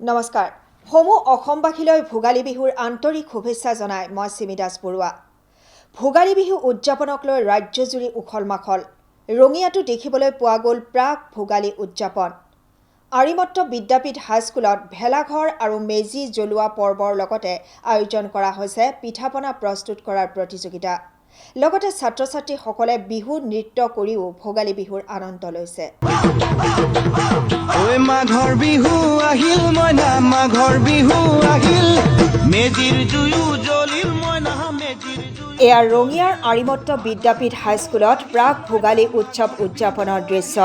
নমস্কাৰ। সমূহ অসমবাসীলৈ ভোগালী বিহুৰ আন্তৰিক শুভেচ্ছা জনাই মই চিমি দাস বৰুৱা। ভোগালী বিহু উদযাপনক লৈ ৰাজ্যজুৰি উখল মাখল। ৰঙিয়াতো দেখিবলৈ পোৱা গ'ল প্ৰাক ভোগালী উদযাপন। আৰিমত্ত বিদ্যাপীঠ হাইস্কুলত ভেলাঘৰ আৰু মেজি জ্বলোৱা পৰ্বৰ লগতে আয়োজন কৰা হৈছে পিঠা পনা প্ৰস্তুত কৰাৰ প্ৰতিযোগিতা। লগতে ছাত্ৰ ছাত্ৰীসকলে বিহু নৃত্য কৰিও ভোগালী বিহুৰ আনন্দ লৈছে। ঐ মাঘৰ বিহু আহিল মইনা মাঘৰ বিহু আহিল। মেজিৰ জুয়ো জ্বলিল মইনা মেজিৰ জুই এয়া ৰঙিয়াৰ আৰিমত্ত বিদ্যাপীঠ হাইস্কুলত প্ৰাক ভোগালী উৎসৱ উদযাপনৰ দৃশ্য।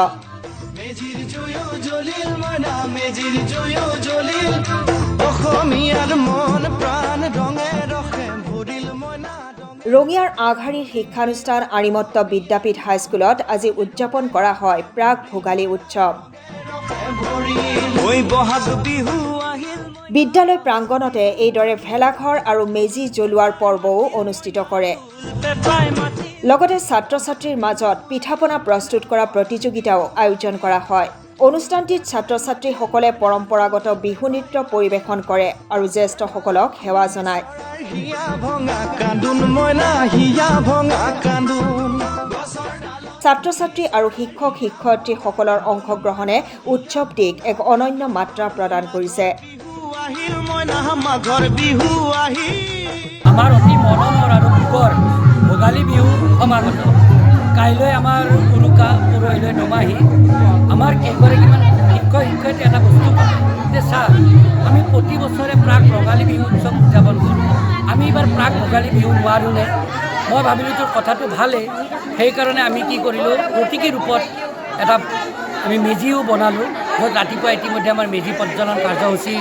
অসমীয়াৰ মন প্ৰাণ ৰঙিয়াৰ আগশাৰীৰ শিক্ষানুষ্ঠান আৰিমত্ত বিদ্যাপীঠ হাইস্কুলত আজি উদযাপন কৰা হয় প্ৰাক ভোগালী উৎসৱ। বিদ্যালয় প্ৰাংগণতে এইদৰে ভেলাঘৰ আৰু মেজি জ্বলোৱাৰ পৰ্বও অনুষ্ঠিত কৰে। লগতে ছাত্ৰ ছাত্ৰীৰ মাজত পিঠা পনা প্ৰস্তুত কৰা প্ৰতিযোগিতাও আয়োজন কৰা হয়। অনুষ্ঠানটিত ছাত্ৰ ছাত্ৰীসকলে পৰম্পৰাগত বিহু নৃত্য পৰিৱেশন কৰে আৰু জ্যেষ্ঠসকলক সেৱা জনায়। ছাত্ৰ ছাত্ৰী আৰু শিক্ষক শিক্ষয়িত্ৰীসকলৰ অংশগ্ৰহণে উৎসৱটিক এক অনন্য মাত্ৰা প্ৰদান কৰিছে। আমাৰ অতি মৰমৰ আৰু পুকৰ ভোগালী বিহু সমাগত। কাইলৈ আমাৰ উৰুকা, পৰহিলৈ নমাহি আমাৰ কেইগৰাকীমান শিক্ষক, শিক্ষয়িত্ৰী এটা বস্তু ক'লে যে চা আমি প্ৰতি বছৰে প্ৰাক ৰঙালী বিহু উৎসৱ উদযাপন কৰোঁ। আমি এইবাৰ প্ৰাক ভোগালী বিহু নোৱাৰোঁনে মই ভাবিলোঁ তোৰ কথাটো ভালেই। সেইকাৰণে আমি কি কৰিলোঁ, প্ৰতীকী ৰূপত এটা আমি মেজিও বনালোঁ। য'ত ৰাতিপুৱা ইতিমধ্যে আমাৰ মেজি প্ৰজ্বলন কাৰ্যসূচী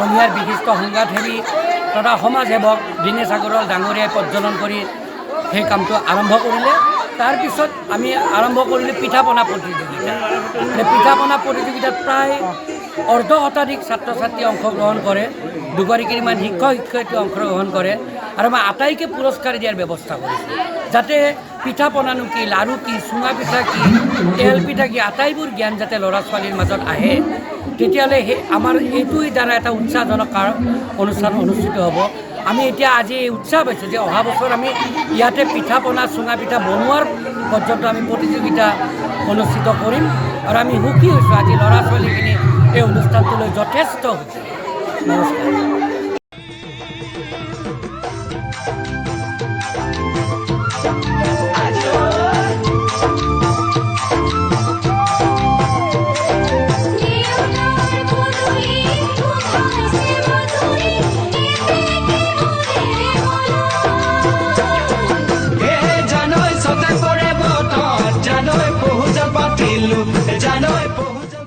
ৰঙিয়াৰ বিশিষ্ট সংবাদসেৱী তথা সমাজ সেৱক দীনেশ আগৰৱাল ডাঙৰীয়াই প্ৰজ্বলন কৰি সেই কামটো আৰম্ভ কৰিলে। তাৰপিছত আমি আৰম্ভ কৰিলোঁ পিঠা পনা প্ৰতিযোগিতা। পিঠা পনা প্ৰতিযোগিতাত প্ৰায় অৰ্ধ শতাধিক ছাত্ৰ ছাত্ৰীয়ে অংশগ্ৰহণ কৰে। দুগৰাকীমান শিক্ষক শিক্ষয়িত্ৰী অংশগ্ৰহণ কৰে আৰু মই আটাইকে পুৰস্কাৰ দিয়াৰ ব্যৱস্থা কৰিছোঁ। যাতে পিঠা পনানো কি, লাৰু কি, চুঙা পিঠা কি, তেল পিঠা কি, আটাইবোৰ জ্ঞান যাতে ল'ৰা ছোৱালীৰ মাজত আহে তেতিয়াহ'লে সেই আমাৰ এইটোৰ দ্বাৰা এটা উৎসাহজনক অনুষ্ঠান অনুষ্ঠিত হ'ব। আমি এতিয়া আজি এই উৎসাহ পাইছোঁ যে অহা বছৰ আমি ইয়াতে পিঠা পনা, চুঙা পিঠা বনোৱাৰ পৰ্যন্ত আমি প্ৰতিযোগিতা অনুষ্ঠিত কৰিম আৰু আমি সুখী হৈছোঁ। আজি ল'ৰা ছোৱালীখিনি এই অনুষ্ঠানটোলৈ যথেষ্ট সুখী নমস্কাৰ।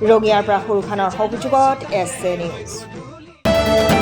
ৰঙিয়াৰ পৰা সৰুখানৰ সহযোগত এছ এ নিউজ।